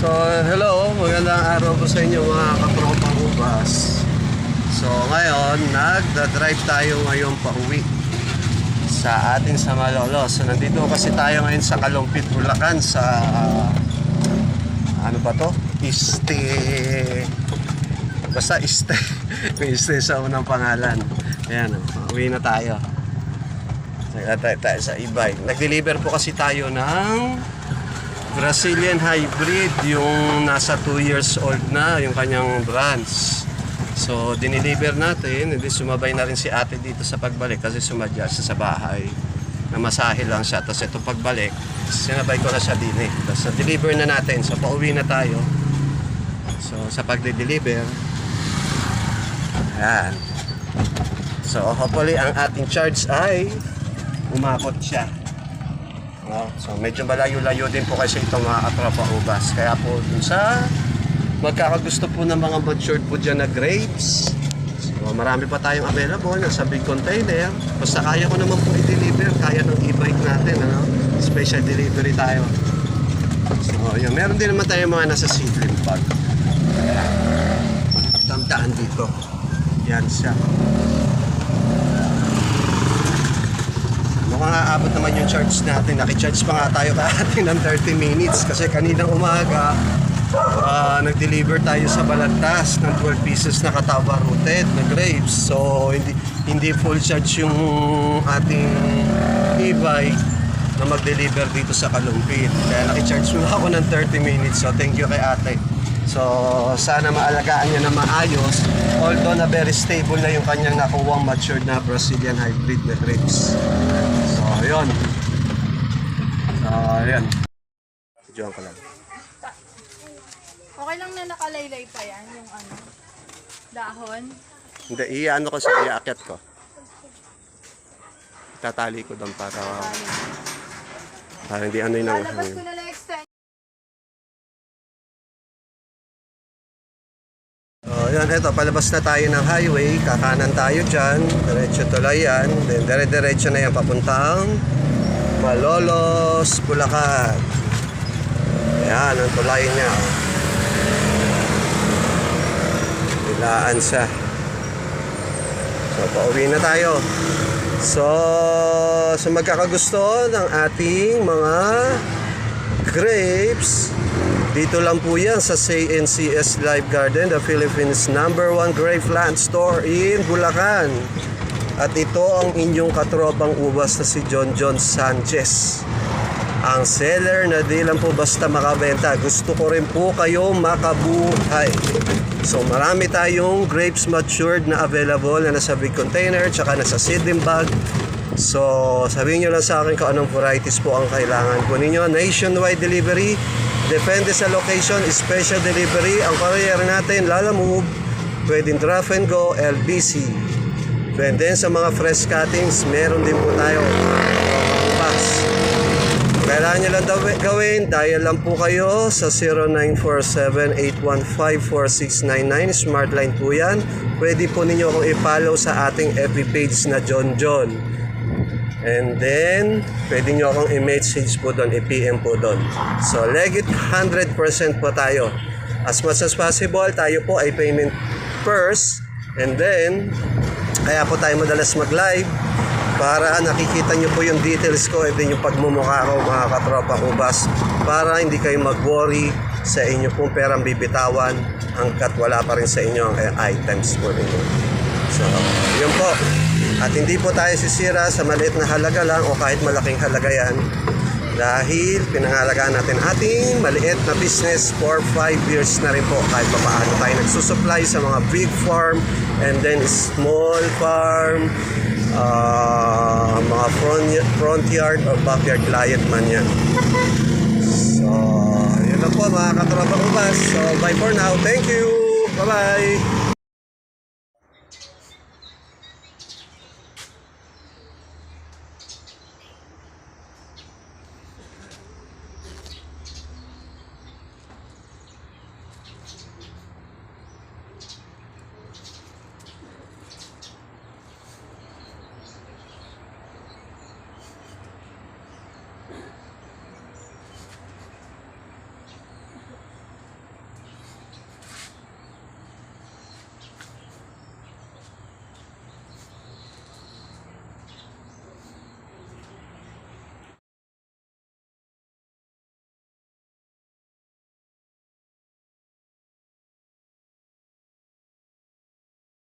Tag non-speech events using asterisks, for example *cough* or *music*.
So, hello. Magandang araw po sa inyo mga kapropang ubas. So, ngayon, nagda-drive tayo ngayon pa uwi sa ating sa Malolo. So, nandito kasi tayo ngayon sa Kalumpit, Bulacan sa ano ba to? Iste basta iste *laughs* may iste sa unang pangalan ayan, oh, uwi na tayo Nagtatay tayo sa e-bike. Nag-deliver po kasi tayo ng Brazilian hybrid, yung nasa 2 years old na, yung kanyang brands. So, dineliver natin, hindi sumabay na rin si ate dito sa pagbalik kasi sumadya siya sa bahay. Namasahe lang siya. Tapos ito pagbalik, sinabay ko na siya din eh. Tapos na-deliver na natin. So, pauwi na tayo. So, sa pagde-deliver, ayan. So, hopefully, ang ating charge ay umakot siya. No? So medyo malayo-layo din po kasi itong mga katropa ubas. Kaya po dun sa magkakagusto po ng mga matured po dyan na grapes. So marami pa tayong available nasa big container. Basta kaya ko naman po i-deliver. Kaya ng e-bike natin. Ano? Special delivery tayo. So yun. Meron din naman tayong mga nasa seedling bag. Tamtaan dito. Yan siya. Mukhang aabot naman yung charge natin. Nakicharge pa nga tayo kahati ng 30 minutes kasi kaninang umaga ah, nag-deliver tayo sa Balagtas ng 12 pieces na katawa rooted na grapes. So hindi hindi full charge yung ating e-bike na mag-deliver dito sa Kalumpit. Kaya nakicharge muna ako ng 30 minutes. So thank you kay ate. So sana maalagaan niya na maayos. Although na very stable na yung kanyang nakuwang matured na Brazilian hybrid na grapes. So yun. So yun. Diyan ko lang. Okay lang na nakalaylay pa yan, yung ano, dahon. Hindi, iano ko sa iaakit ko. Tatali ko doon para para hindi ano yung Lalabas ko na yun, eto, palabas na tayo ng highway, kakanan tayo dyan, diretso tuloy yan, then dire-diretso na yan papuntang Malolos, Bulacan. Ayan, ang tulay niya. Bilaan siya. So, pauwi na tayo. So, sa magkakagusto ng ating mga grapes, dito lang po yan sa CNCS Live Garden, the Philippines number one grape plant store in Bulacan. At ito ang inyong katropang ubas na si John John Sanchez. Ang seller na di lang po basta makabenta. Gusto ko rin po kayo makabuhay. So marami tayong grapes matured na available na nasa big container tsaka nasa seedling bag. So sabihin nyo lang sa akin kung anong varieties po ang kailangan po ninyo. Nationwide delivery. Depende sa location, special delivery. Ang courier natin, Lala Move, pwedeng drop and go, LBC. And sa mga fresh cuttings, meron din po tayo. Box. Kailangan nyo lang daw gawin, dial lang po kayo sa 0947-815-4699. Smart line po yan. Pwede po ninyo akong i-follow sa ating FB page na John John. And then, pwede nyo akong i-message po doon, i-PM po doon. So, legit 100% po tayo. As much as possible, tayo po ay payment first. And then, kaya po tayo madalas mag-live para nakikita nyo po yung details ko and yung pagmumukha ko mga katropa ubas para hindi kayo mag-worry sa inyo pong perang bibitawan hanggat wala pa rin sa inyo ang items po ninyo. So, yun po. At hindi po tayo sisira sa maliit na halaga lang o kahit malaking halaga yan. Dahil pinangalagaan natin ating maliit na business for 5 years na rin po. Kahit pa paano tayo nagsusupply sa mga big farm and then small farm ah, mga front, front yard or backyard client man yan. So yun lang po mga katropa ubas so bye for now. Thank you. Bye bye